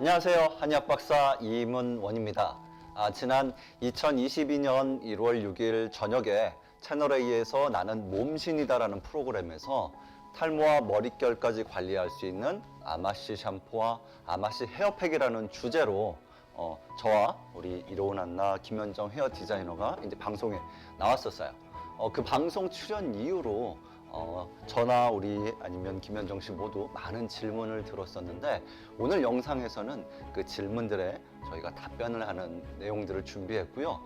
안녕하세요. 한의학 박사 이문원입니다. 아, 지난 2022년 1월 6일 저녁에 채널A에서 나는 몸신이다라는 프로그램에서 탈모와 머릿결까지 관리할 수 있는 아마씨 샴푸와 아마씨 헤어팩이라는 주제로 어, 저와 우리 이로운 안나 김현정 헤어 디자이너가 이제 방송에 나왔었어요. 어, 그 방송 출연 이후로 어, 저나 우리 아니면 김현정 씨 모두 많은 질문을 들었었는데 오늘 영상에서는 그 질문들에 저희가 답변을 하는 내용들을 준비했고요.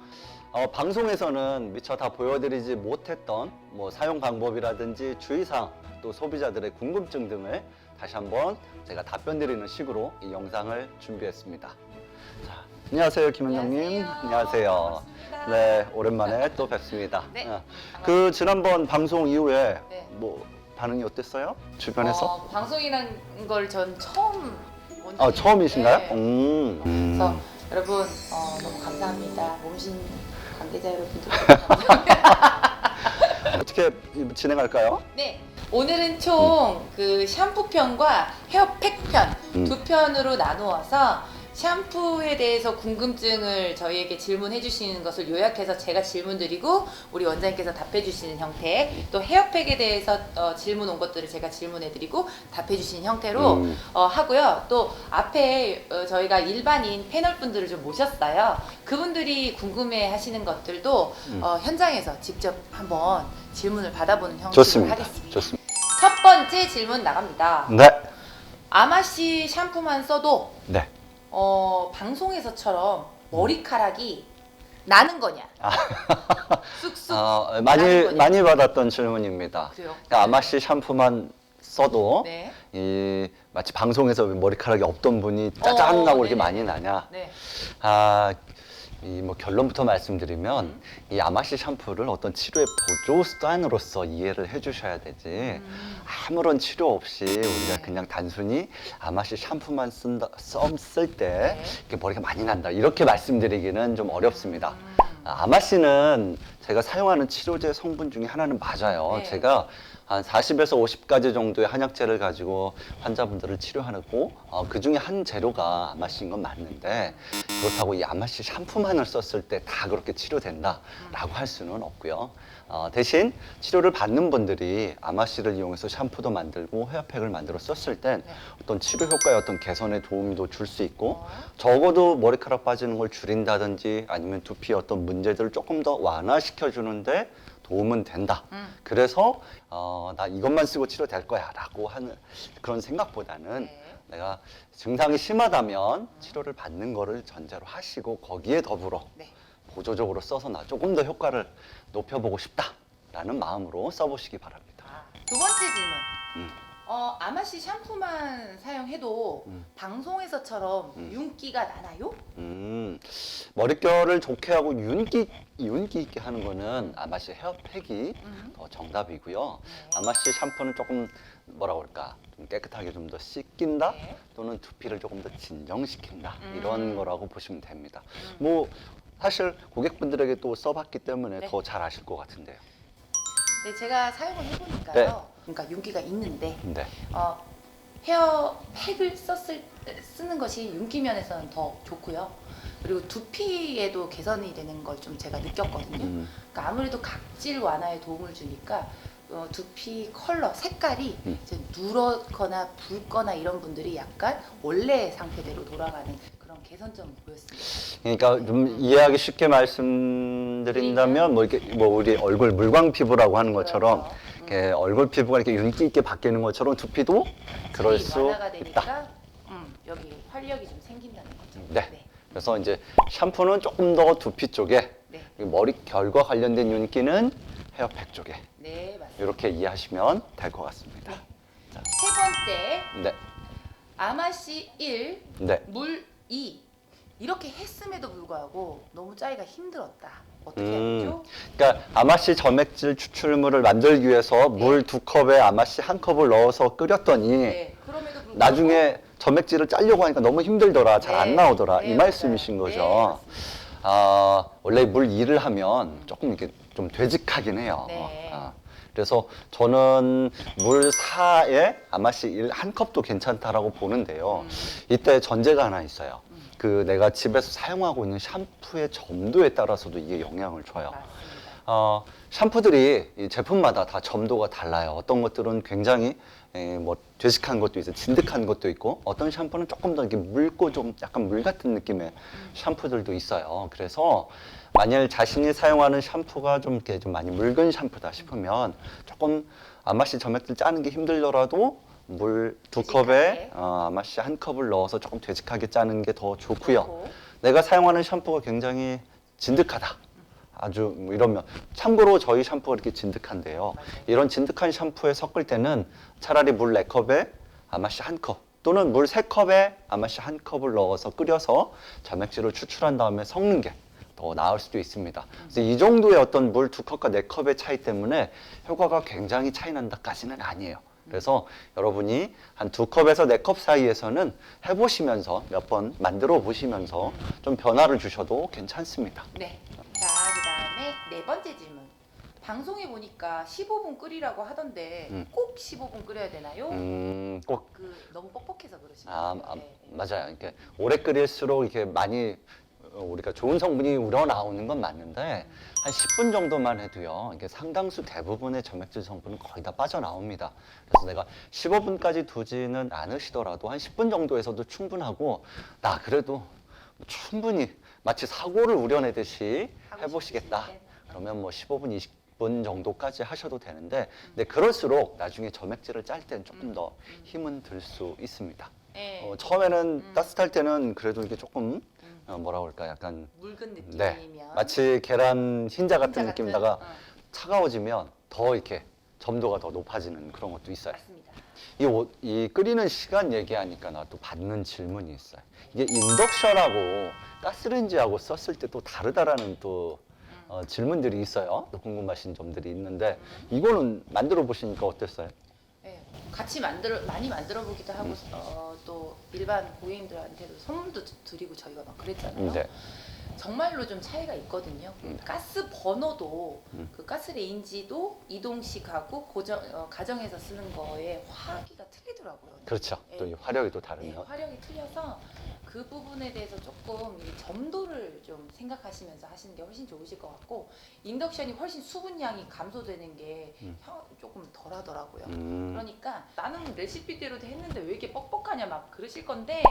어, 방송에서는 미처 다 보여드리지 못했던 뭐 사용 방법이라든지 주의사항 또 소비자들의 궁금증 등을 다시 한번 제가 답변 드리는 식으로 이 영상을 준비했습니다. 자, 안녕하세요 김현정님. 안녕하세요. 반갑습니다. 네, 오랜만에 또 뵙습니다. 네, 어, 그 지난번 방송 이후에 네. 뭐 반응이 어땠어요? 주변에서? 어, 방송이란 걸전 처음 온 아 처음이신가요? 있는데 음. 그래서 음. 여러분 어, 너무 감사합니다. 몸신 관계자 여러분들 감사합니다. 어떻게 진행할까요? 네. 오늘은 총 그 샴푸 편과 헤어팩 편 음. 두 편으로 나누어서 샴푸에 대해서 궁금증을 저희에게 질문해 주시는 것을 요약해서 제가 질문 드리고 우리 원장님께서 답해 주시는 형태 또 헤어팩에 대해서 어, 질문 온 것들을 제가 질문해 드리고 답해 주시는 형태로 음. 어, 하고요. 또 앞에 어, 저희가 일반인 패널 분들을 좀 모셨어요. 그분들이 궁금해 하시는 것들도 음. 어, 현장에서 직접 한번 질문을 받아보는 형식으로 좋습니다. 하겠습니다. 좋습니다. 첫 번째 질문 나갑니다. 네. 아마씨 샴푸만 써도 네. 어, 방송에서처럼 머리카락이 나는 거냐? 쑥쑥 어, 나는 많이 거냐? 많이 받았던 질문입니다. 그래요? 그러니까 아마씨 샴푸만 써도 네. 이 마치 방송에서 머리카락이 없던 분이 어, 짜잔하고 이렇게 네네. 많이 나냐? 네. 아, 이 뭐 결론부터 말씀드리면 음. 이 아마씨 샴푸를 어떤 치료의 보조 수단으로서 이해를 해주셔야 되지. 음. 아무런 치료 없이 우리가 네. 그냥 단순히 아마씨 샴푸만 쓴다, 썼을 때 네. 이렇게 머리가 많이 난다 이렇게 말씀드리기는 좀 어렵습니다. 음. 아, 아마 씨는 제가 사용하는 치료제 성분 중에 하나는 맞아요. 네. 제가 한 40에서 50가지 정도의 한약재를 가지고 환자분들을 치료하고 어, 그 중에 한 재료가 아마씨인 건 맞는데 그렇다고 이 아마씨 샴푸만을 썼을 때 다 그렇게 치료된다라고 할 수는 없고요. 어, 대신 치료를 받는 분들이 아마씨를 이용해서 샴푸도 만들고 헤어팩을 만들어 썼을 땐 네. 어떤 치료 효과의 어떤 개선에 도움도 줄 수 있고 어. 적어도 머리카락 빠지는 걸 줄인다든지 아니면 두피의 어떤 문제들을 조금 더 완화시켜 주는데 도움은 된다. 음. 그래서 어, 나 이것만 쓰고 치료될 거야라고 하는 그런 생각보다는 네. 내가 증상이 심하다면 치료를 받는 거를 전제로 하시고 거기에 더불어 네. 보조적으로 써서 나 조금 더 효과를 높여보고 싶다라는 마음으로 써보시기 바랍니다. 아, 두 번째 질문. 음. 어, 아마씨 샴푸만 사용해도 음. 방송에서처럼 음. 윤기가 나나요? 음, 머릿결을 좋게 하고 윤기 윤기 있게 하는 거는 아마씨 헤어팩이 음. 더 정답이고요. 네. 아마씨 샴푸는 조금 뭐라 그럴까 좀 깨끗하게 좀 더 씻긴다 네. 또는 두피를 조금 더 진정시킨다 음. 이런 거라고 보시면 됩니다. 음. 뭐 사실 고객분들에게 또 써봤기 때문에 네. 더 잘 아실 것 같은데요. 네, 제가 사용을 해보니까요. 네. 그러니까 윤기가 있는데 네. 어, 헤어 팩을 썼을 때 쓰는 것이 윤기 면에서는 더 좋고요. 그리고 두피에도 개선이 되는 걸 좀 제가 느꼈거든요. 음, 그러니까 아무래도 각질 완화에 도움을 주니까 어, 두피 컬러 색깔이 음. 이제 누렇거나 붉거나 이런 분들이 약간 원래 상태대로 돌아가는 개선점을 보였습니다. 그러니까 좀 이해하기 쉽게 말씀드린다면 뭐 이렇게 뭐 우리 얼굴 물광 피부라고 하는 것처럼 그렇죠. 음. 이렇게 얼굴 피부가 이렇게 윤기 있게 바뀌는 것처럼 두피도 그럴 수 완화가 있다. 되니까 음, 여기 활력이 좀 생긴다는 거죠. 네. 그래서 이제 샴푸는 조금 더 두피 쪽에 네. 이 머리 결과 관련된 윤기는 헤어팩 쪽에 네, 맞습니다. 이렇게 이해하시면 될 것 같습니다. 세 번째 네, 아마씨 1, 네. 물 2. 이렇게 했음에도 불구하고 너무 짜기가 힘들었다. 어떻게 음. 해야 되죠? 그러니까 아마씨 점액질 추출물을 만들기 위해서 물 두 컵에 아마씨 한 컵을 넣어서 끓였더니 네. 그럼에도 불구하고 나중에 점액질을 짜려고 하니까 너무 힘들더라, 잘 안 네. 나오더라 네, 이 말씀이신 맞아요. 거죠. 네, 맞습니다. 아 원래 물 2를 하면 조금 이렇게 좀 되직하긴 해요. 네. 아, 그래서 저는 물 4에 아마씨 1, 한 컵도 괜찮다라고 보는데요. 음. 이때 전제가 하나 있어요. 그 내가 집에서 사용하고 있는 샴푸의 점도에 따라서도 이게 영향을 줘요. 어, 샴푸들이 이 제품마다 다 점도가 달라요. 어떤 것들은 굉장히 에, 뭐 되직한 것도 있어요. 진득한 것도 있고 어떤 샴푸는 조금 더 이렇게 묽고 좀 약간 물 같은 느낌의 샴푸들도 있어요. 그래서 만일 자신이 사용하는 샴푸가 좀 이렇게 좀 많이 묽은 샴푸다 싶으면 조금 아마씨 점액질 짜는 게 힘들더라도 물 두 컵에. 어, 아마 씨 한 컵을 넣어서 조금 되직하게 짜는 게 더 좋고요. 좋고. 내가 사용하는 샴푸가 굉장히 진득하다. 아주 뭐 이러면 참고로 저희 샴푸가 이렇게 진득한데요. 맞아요. 이런 진득한 샴푸에 섞을 때는 차라리 물 4컵에 아마씨 한컵 또는 물 3컵에 아마씨 한 컵을 넣어서 끓여서 점액질을 추출한 다음에 섞는 게 더 나을 수도 있습니다. 그래서 이 정도의 어떤 물 두 컵과 네 컵의 차이 때문에 효과가 굉장히 차이 난다까지는 아니에요. 그래서 여러분이 한 두 컵에서 네 컵 사이에서는 해보시면서 몇 번 만들어 보시면서 좀 변화를 주셔도 괜찮습니다. 네. 자, 그다음에 네 번째 질문. 방송에 보니까 15분 끓이라고 하던데 음. 꼭 15분 끓여야 되나요? 음, 꼭 그 너무 뻑뻑해서 그러시는 아. 아, 네. 맞아요. 이렇게 오래 끓일수록 이렇게 많이 어, 우리가 좋은 성분이 우러 나오는 건 맞는데 한 10분 정도만 해도요. 이게 상당수 대부분의 점액질 성분은 거의 다 빠져나옵니다. 그래서 내가 15분까지 두지는 않으시더라도 한 10분 정도에서도 충분하고 나 그래도 충분히 마치 사고를 우려내듯이 해보시겠다. 그러면 뭐 15분, 20분 정도까지 하셔도 되는데, 근데 그럴수록 나중에 점액질을 짤 때는 조금 음. 더 힘은 들 수 있습니다. 네. 어, 처음에는 음. 따뜻할 때는 그래도 이게 조금 음. 어, 뭐라 그럴까 약간 물,근 네 느낌이면 마치 계란 흰자 같은 흰자 느낌다가 어, 차가워지면 더 이렇게 점도가 더 높아지는 그런 것도 있어요. 맞습니다. 이, 옷- 이 끓이는 시간 얘기하니까 나 또 받는 질문이 있어요. 이게 인덕션하고 가스레인지하고 썼을 때 또 다르다라는 또 음. 어, 질문들이 있어요. 또 궁금하신 점들이 있는데 이거는 만들어 보시니까 어땠어요? 네. 같이 만들어 많이 만들어 보기도 하고 음. 어, 또 일반 고객님들한테도 선물도 드리고 저희가 막 그랬잖아요. 네. 정말로 좀 차이가 있거든요. 그 음. 가스 버너도 음. 그 가스 레인지도 이동식하고 고정 어, 가정에서 쓰는 거에 화기가 틀리더라고요. 그렇죠. 네. 또이 화력이 또 네, 다르면 화력이 틀려서 그 부분에 대해서 조금 이 점도를 좀 생각하시면서 하시는 게 훨씬 좋으실 것 같고 인덕션이 훨씬 수분량이 감소되는 게 음. 향- 조금 덜하더라고요. 음, 그러니까 나는 레시피대로 했는데 왜 이렇게 뻑뻑하냐 막 그러실 건데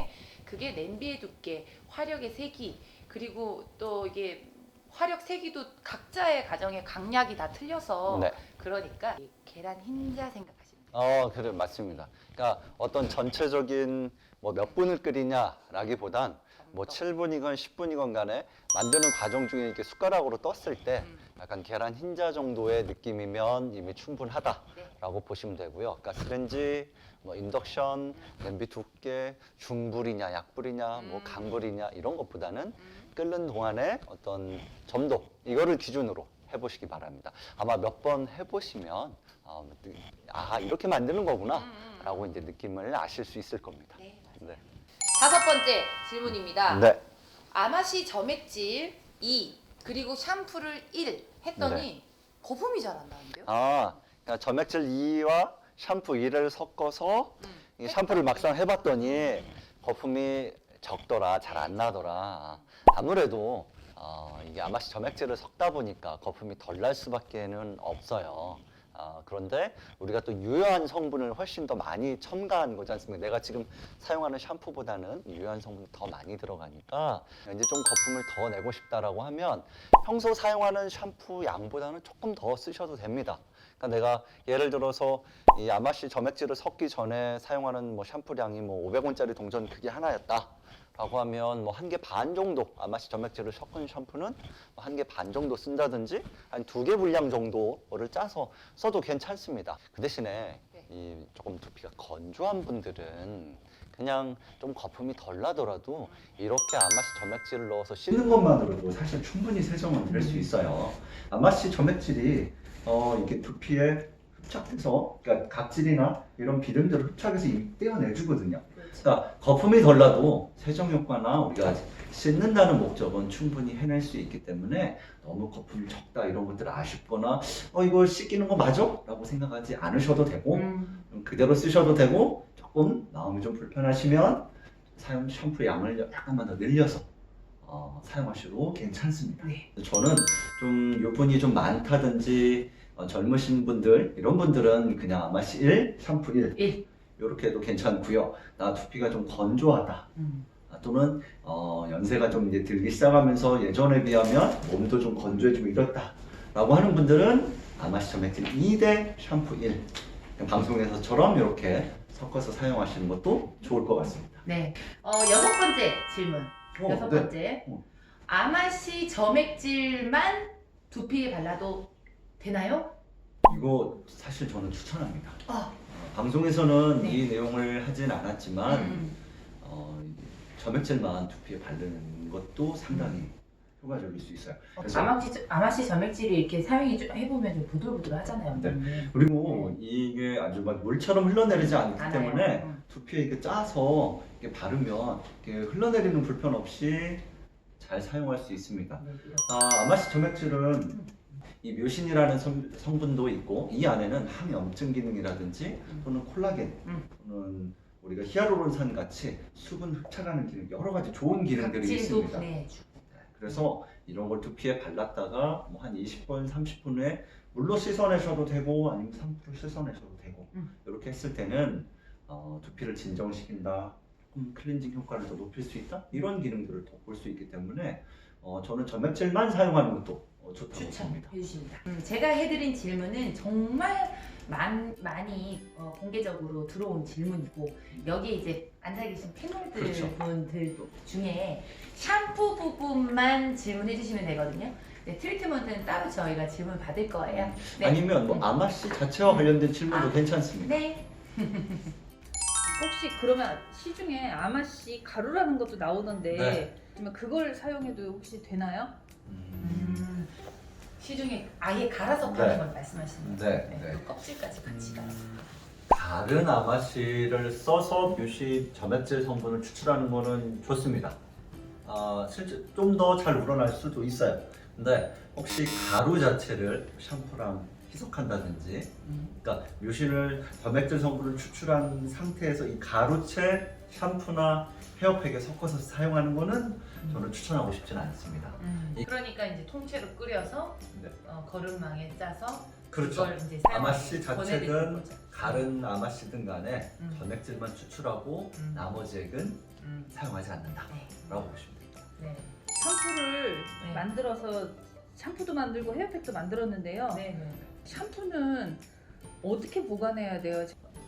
그게 냄비의 두께, 화력의 세기 그리고 또 이게 화력 세기도 각자의 가정의 강약이 다 틀려서 네. 그러니까 이 계란 흰자 생각하시면 돼요. 어, 그래 맞습니다. 그러니까 어떤 전체적인 뭐 몇 분을 끓이냐라기보단 뭐 점도. 7분이건 10분이건 간에 만드는 과정 중에 이렇게 숟가락으로 떴을 때 음, 약간 계란 흰자 정도의 느낌이면 이미 충분하다라고 네. 보시면 되고요. 가스레인지, 뭐 인덕션, 냄비 두께, 중불이냐, 약불이냐, 뭐 음. 강불이냐 이런 것보다는 음, 끓는 동안에 어떤 점도 이거를 기준으로 해보시기 바랍니다. 아마 몇 번 해보시면 어, 아 이렇게 만드는 거구나 음, 음, 음. 라고 이제 느낌을 아실 수 있을 겁니다. 네. 네. 다섯 번째 질문입니다. 네. 아마시 점액질 2 그리고 샴푸를 1 했더니 네. 거품이 잘 안 나는데요? 아 그러니까 점액질 2와 샴푸 2를 섞어서 음. 이 샴푸를 막상 해봤더니 거품이 적더라, 잘 안 나더라. 아무래도 어, 이게 아마씨 점액질을 섞다 보니까 거품이 덜 날 수밖에는 없어요. 어, 그런데 우리가 또 유효한 성분을 훨씬 더 많이 첨가한 거지 않습니까? 내가 지금 사용하는 샴푸보다는 유효한 성분이 더 많이 들어가니까 이제 좀 거품을 더 내고 싶다라고 하면 평소 사용하는 샴푸 양보다는 조금 더 쓰셔도 됩니다. 그러니까 내가 예를 들어서 이 아마씨 점액질을 섞기 전에 사용하는 뭐 샴푸량이 뭐 500원짜리 동전 크기 하나였다. 라고 하면 뭐 한 개 반 정도 아마씨 점액질을 섞은 샴푸는 뭐한개 반 정도 쓴다든지 한 두 개 분량 정도를 짜서 써도 괜찮습니다. 그 대신에 네. 이 조금 두피가 건조한 분들은 그냥 좀 거품이 덜 나더라도 이렇게 아마씨 점액질을 넣어서 씻는 것만으로도 사실 충분히 세정은 될수 있어요. 아마씨 점액질이 어, 이렇게 두피에 흡착돼서 그러니까 각질이나 이런 비듬들을 흡착해서 이 떼어내주거든요. 그러니까 거품이 덜 나도 세정 효과나 우리가 씻는다는 목적은 충분히 해낼 수 있기 때문에 너무 거품이 적다 이런 것들 아쉽거나 어 이거 씻기는 거 맞아? 라고 생각하지 않으셔도 되고 음. 좀 그대로 쓰셔도 되고 조금 마음이 좀 불편하시면 사용 샴푸 양을 약간만 더 늘려서 어, 사용하셔도 괜찮습니다. 네. 저는 좀 유분이 좀 많다든지 어, 젊으신 분들 이런 분들은 그냥 아마시 1, 샴푸 1 일. 이렇게 해도 괜찮고요. 나 두피가 좀 건조하다. 음. 아, 또는 어, 연세가 좀 이제 들기 시작하면서 예전에 비하면 몸도 좀 건조해지고 이렇다 라고 하는 분들은 아마시점액질 2대 샴푸 1 방송에서처럼 이렇게 섞어서 사용하시는 것도 좋을 것 같습니다. 네. 어, 여섯 번째 질문. 어, 여섯 네. 번째. 어. 아마시 점액질만 두피에 발라도 되나요? 이거 사실 저는 추천합니다. 아. 어, 방송에서는 네. 이 내용을 하진 않았지만 음. 어, 점액질만 두피에 바르는 것도 상당히 효과적일 수 있어요. 어, 그래서- 아마시, 아마시 점액질이 이렇게 사용이 좀 해보면 좀 부들부들 하잖아요. 네. 네. 그리고 이게 아주 막 물처럼 흘러내리지 않기 않아요. 때문에 음. 두피에 이렇게 짜서 이렇게 바르면 이렇게 흘러내리는 불편 없이 잘 사용할 수 있습니다. 네, 이렇게. 아, 아마시 점액질은 이 묘신이라는 성, 성분도 있고 이 안에는 항염증 기능이라든지 또는 콜라겐 음. 또는 우리가 히아루론산 같이 수분 흡착하는 기능 여러 가지 좋은 기능들이 있습니다. 네. 그래서 이런 걸 두피에 발랐다가 뭐 한 20분, 30분 후에 물로 씻어내셔도 되고 아니면 샴푸로 씻어내셔도 되고 음. 이렇게 했을 때는 어, 두피를 진정시킨다, 조금 클렌징 효과를 더 높일 수 있다 이런 기능들을 돋볼 수 있기 때문에 어, 저는 점액질만 사용하는 것도 어, 좋다고 봅니다. 추천해 주십니다. 음, 제가 해드린 질문은 정말 많, 많이 어, 공개적으로 들어온 질문이고 여기에 이제 앉아 계신 패널들 그렇죠. 분들 중에 샴푸 부분만 질문해 주시면 되거든요. 네, 트리트먼트는 따로 저희가 질문 받을 거예요. 네. 아니면 뭐 음. 아마 씨 자체와 관련된 질문도 아. 괜찮습니다. 네. 혹시 그러면 시중에 아마씨 가루라는 것도 나오던데 네. 그러면 그걸 사용해도 혹시 되나요? 음, 음, 시중에 아예 갈아서 네. 파는 걸 말씀하시는. 네, 네. 그 껍질까지 같이 갈아서. 다른 아마씨를 써서 뮤시 점액질 성분을 추출하는 거는 좋습니다. 아, 실제 좀 더 잘 우러날 수도 있어요. 근데 혹시 가루 자체를 샴푸랑 희석한다든지, 음. 그러니까 뮤신을 점액질 성분을 추출한 상태에서 이 가루채 샴푸나 헤어팩에 섞어서 사용하는 거는 저는 추천하고 싶지는 않습니다. 음. 이- 그러니까 이제 통째로 끓여서 네. 어, 거름망에 짜서 그렇죠. 그걸 이제 아마씨 권해드리는 거죠. 다른 아마씨든 간에 음. 점액질만 추출하고 음. 나머지 액은 음. 사용하지 않는다라고 네. 보시면 됩니다. 네. 샴푸를 네. 만들어서 샴푸도 만들고 헤어팩도 만들었는데요. 네. 네. 샴푸는 어떻게 보관해야 돼요?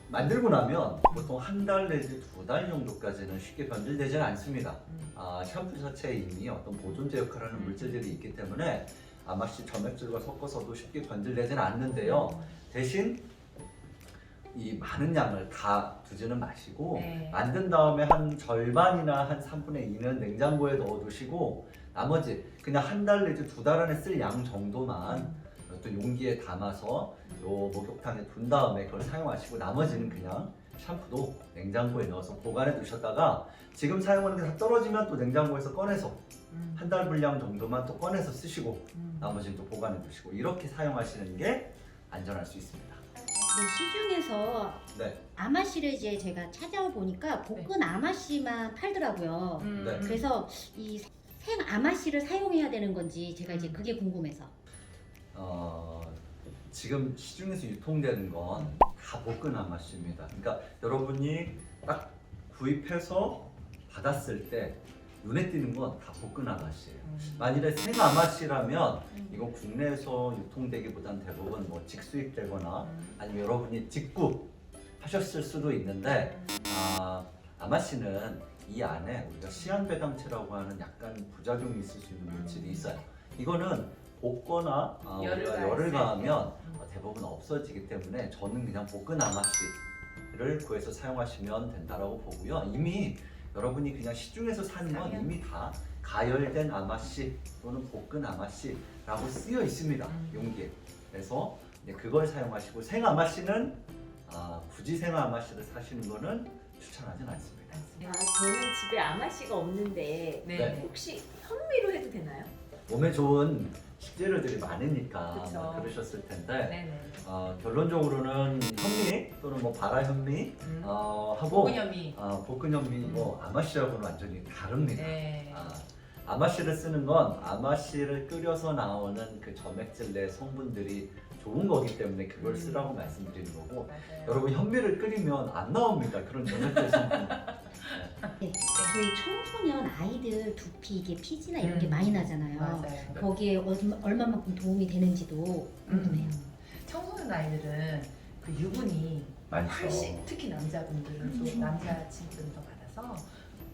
만들고 나면 보통 한 달 내지 두 달 정도까지는 쉽게 변질되지는 않습니다. 음. 아, 샴푸 자체에 이미 어떤 보존제 역할을 하는 음. 물질들이 물질들이 있기 때문에 아마씨 점액질과 섞어서도 쉽게 변질되지는 않는데요. 대신 이 많은 양을 다 두지는 마시고 네. 만든 다음에 한 절반이나 한 3분의 2는 냉장고에 넣어두시고 나머지 그냥 한 달 내지 두 달 안에 쓸 양 정도만 어떤 용기에 담아서 요 목욕탕에 둔 다음에 그걸 사용하시고 나머지는 그냥 샴푸도 냉장고에 넣어서 보관해 두셨다가 지금 사용하는 게 다 떨어지면 또 냉장고에서 꺼내서 음. 한 달 분량 정도만 또 꺼내서 쓰시고 음. 나머지는 또 보관해 두시고 이렇게 사용하시는 게 안전할 수 있습니다. 네, 시중에서 네. 아마씨를 이제 제가 찾아와 보니까 볶은 아마씨만 팔더라고요. 음. 네. 그래서 이 생 아마씨를 사용해야 되는 건지 제가 이제 음. 그게 궁금해서. 어, 지금 시중에서 유통되는 건 다 볶은 아마씨입니다. 그러니까 여러분이 딱 구입해서 받았을 때 눈에 띄는 건 다 볶은 아마씨예요. 음. 만일에 생 아마씨라면 음. 이건 국내에서 유통되기보단 대부분 뭐 직수입되거나 음. 아니면 여러분이 직구 하셨을 수도 있는데 아, 아마씨는 이 안에 우리가 시한배당체라고 하는 약간 부작용이 있을 수 있는 물질이 있어요. 이거는 볶거나 아, 열을 우리가 가했을 열을 때. 가하면 대부분 없어지기 때문에 저는 그냥 볶은 아마씨를 구해서 사용하시면 된다라고 보고요. 이미 여러분이 그냥 시중에서 사는 건 사면? 이미 다 가열된 아마씨 또는 볶은 아마씨라고 쓰여 있습니다. 음. 용기에. 그래서 이제 그걸 사용하시고 생 아마씨는 아, 굳이 생 아마씨를 사시는 거는 추천하진 않습니다. 아, 저는 집에 아마씨가 없는데 네. 네. 혹시 현미로 해도 되나요? 몸에 좋은 식재료들이 많으니까 그쵸. 아마 그러셨을 텐데 네네. 어, 결론적으로는 현미 또는 뭐 바라 현미 음. 어, 하고 고근염이. 어, 볶은 현미 뭐 아마씨하고는 완전히 다릅니다. 네. 아, 아마씨를 쓰는 건 아마씨를 끓여서 나오는 그 점액질 내 성분들이 좋은 거기 때문에 그걸 음. 쓰라고 말씀드리는 거고 맞아요. 여러분 현미를 끓이면 안 나옵니다 그런 점액질 성분 네. 저희 청소년 아이들 두피 이게 피지나 이런 게 음. 많이 나잖아요. 맞아요. 거기에 얼마, 얼마만큼 도움이 되는지도 궁금해요. 음. 청소년 아이들은 그 유분이 많죠. 훨씬 특히 남자분들은 음. 또 남자 친구들은 더 많아서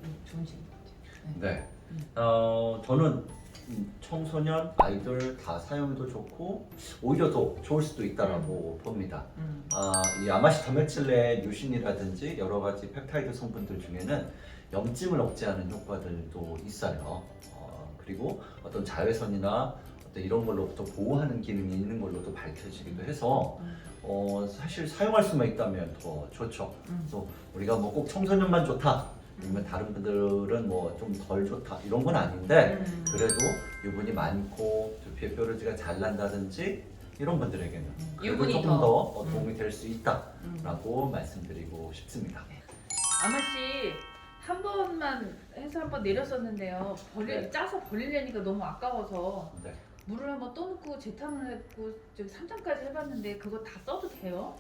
음, 좋은 질문 같아요. 네. 음. 어, 저는 음, 청소년 아이들 다 사용해도 좋고 오히려 더 좋을 수도 있다라고 봅니다. 음. 아, 이 아마시 점액질 내 류신이라든지 여러 가지 펩타이드 성분들 중에는 염증을 억제하는 효과들도 있어요. 어, 그리고 어떤 자외선이나 어떤 이런 걸로부터 보호하는 기능이 있는 걸로도 밝혀지기도 해서 음. 어, 사실 사용할 수만 있다면 더 좋죠. 음. 그래서 우리가 뭐 꼭 청소년만 좋다, 아니면 다른 분들은 뭐 좀 덜 좋다 이런 건 아닌데 음. 그래도 유분이 많고 두피에 뾰루지가 잘 난다든지 이런 분들에게는 음, 그래도 유분이 조금 더. 더, 음. 도움이 될수 있다라고 음. 말씀드리고 싶습니다. 아마 씨 한 번만 해서 한 번 내렸었는데요. 버릴 네. 짜서 버리려니까 너무 아까워서 네. 물을 한번 떠놓고 재탕을 했고 저기 3탄까지 해봤는데 그거 다 써도 돼요?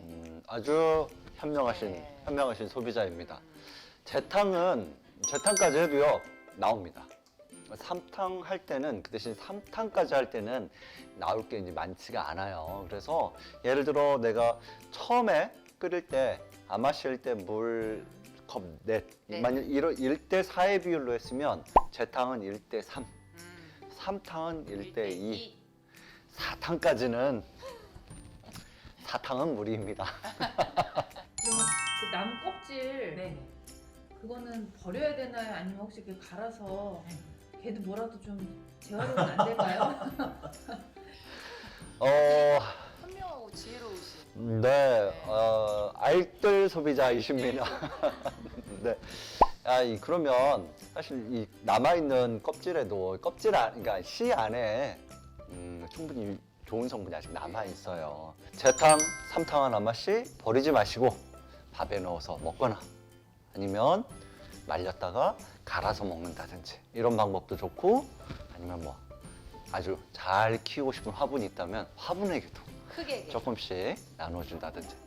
음, 아주 현명하신 네. 현명하신 소비자입니다. 재탕은 재탕까지 해도요 나옵니다. 삼탕 할 때는 그 대신 삼탕까지 할 때는 나올 게 이제 많지가 않아요. 그래서 예를 들어 내가 처음에 끓일 때 아마실 때 물 컵 넷, 네. 만약 1대 4의 비율로 했으면 재탕은 1대 3, 음. 삼탕은 1대 2, 이. 사탕까지는 사탕은 무리입니다. 그러면 그 나무 껍질 네. 그거는 버려야 되나요? 아니면 혹시 이렇게 갈아서 네. 걔도 뭐라도 좀 재활용은 안 될까요? 어, 현명하고 지혜로우신. 네, 어, 알뜰 소비자이십니다. 네. 아, 이, 그러면 사실 이 남아있는 껍질에도 껍질 안, 그러니까 씨 안에 음, 충분히 좋은 성분이 아직 남아있어요. 재탕, 삼탕한 아마 씨 버리지 마시고 밥에 넣어서 먹거나 아니면 말렸다가 갈아서 먹는다든지 이런 방법도 좋고 아니면 뭐 아주 잘 키우고 싶은 화분이 있다면 화분에게도 크게. 조금씩 나눠준다든지